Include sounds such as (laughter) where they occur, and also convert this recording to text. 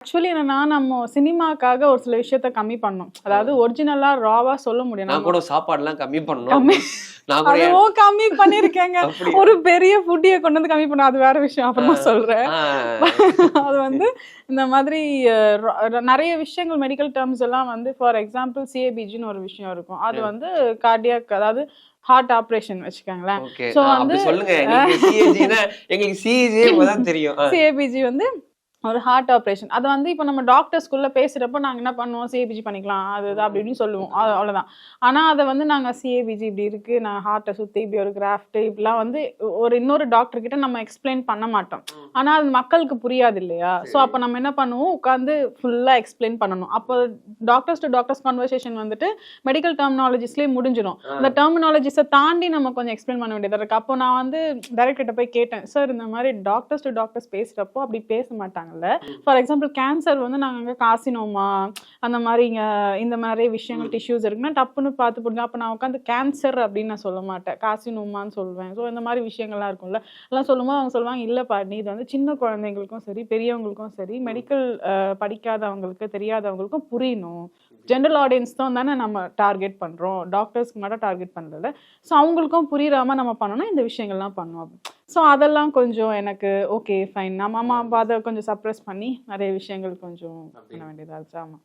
Actually என்னன்னா நம்ம சினிமாக்காக ஒரு சில விஷயத்த கம்மி பண்ணோம். அதாவது ஒரிஜினலா ராவா சொல்ல முடியும். நான் கூட கம்மி பண்ணணும். கம்மி கூட அதுவும் கம்மி பண்ணிருக்கேங்க ஒரு பெரிய ஃபுட்டியை கொண்டு வந்து கம்மி பண்ண அது வேற விஷயம். அப்புறமா சொல்றேன். (laughs) அது வந்து இந்த மாதிரி நிறைய விஷயங்கள் மெடிக்கல் டேர்ம்ஸ் எல்லாம் வந்து ஃபார் எக்ஸாம்பிள் சிஏபிஜின்னு ஒரு விஷயம் இருக்கும். அது வந்து கார்டியாக் அதாவது ஹார்ட் ஆப்ரேஷன் வச்சுக்கோங்களேன். ஆ, வந்து- சொல்லுங்க. எங்களுக்கு சிஏஜி வந்து ஒரு ஹார்ட் ஆப்ரேஷன் அது வந்து இப்போ நம்ம டாக்டர்ஸ்குள்ள பேசுறப்ப நாங்க என்ன பண்ணுவோம்? சிஏபிஜி பண்ணிக்கலாம். அது இது அப்படி இப்படின்னு சொல்லுவோம். அது அவ்வளவுதான். ஆனா அதை வந்து நாங்க சிஏபிஜி இப்படி இருக்கு. நான் ஹார்ட்டை சுத்தி இப்படி ஒரு கிராஃப்ட் இப்படிலாம் வந்து ஒரு இன்னொரு டாக்டர் கிட்ட நம்ம எக்ஸ்பிளைன் பண்ண மாட்டோம். ஆனா அது மக்களுக்கு புரியாது இல்லையா? ஸோ அப்போ நம்ம என்ன பண்ணுவோம்? உட்காந்து ஃபுல்லா எக்ஸ்பிளைன் பண்ணணும். அப்போ டாக்டர்ஸ் டு டாக்டர்ஸ் கான்வர்சேஷன் வந்துட்டு மெடிக்கல் டெர்மினாலஜிஸ்லேயே முடிஞ்சிடும். இந்த டெர்மினாலஜிஸை தாண்டி நம்ம கொஞ்சம் எக்ஸ்பிளைன் பண்ண வேண்டியதா இருக்கு. அப்போ நான் வந்து டைரக்டர்கிட்ட போய் கேட்டேன். சார் இந்த மாதிரி டாக்டர்ஸ் டு டாக்டர்ஸ் பேசுறப்போ அப்படி பேச மாட்டாங்கல்ல ஃபார் எக்ஸாம்பிள் கேன்சர் வந்து நாங்கள் காசினோமா அந்த மாதிரி இங்க இந்த மாதிரி விஷயங்கள் டிஷ்யூஸ் இருக்குன்னா டப்புன்னு பார்த்து போடுங்க. அப்போ நான் உட்காந்து கேன்சர் அப்படின்னு நான் சொல்ல மாட்டேன். காசினோமான்னு சொல்லுவேன் ஸோ இந்த மாதிரி விஷயங்கள்லாம் இருக்கும்ல. எல்லாம் சொல்லும்போது அவங்க சொல்லுவாங்க இல்லை பாட்டி இது வந்து சின்ன குழந்தைங்களுக்கும் சரி பெரியவங்களுக்கும் சரி மெடிக்கல் படிக்காதவங்களுக்கு தெரியாதவங்களுக்கும் புரியணும். ஜென்ரல் ஆடியன்ஸ் தான் தானே நம்ம டார்கெட் பண்ணுறோம் டாக்டர்ஸ்க்கு மட்டும் டார்கெட் பண்ணல ஸோ அவங்களுக்கும் புரியாம நம்ம பண்ணோம்னா இந்த விஷயங்கள்லாம் பண்ணுவோம் ஸோ அதெல்லாம் கொஞ்சம் எனக்கு ஓகே ஃபைன் நம்ம அம்மா அதை கொஞ்சம் சப்ரஸ் பண்ணி நிறைய விஷயங்கள் கொஞ்சம் பண்ண வேண்டியதாக இருந்துச்சு. ஆமாம்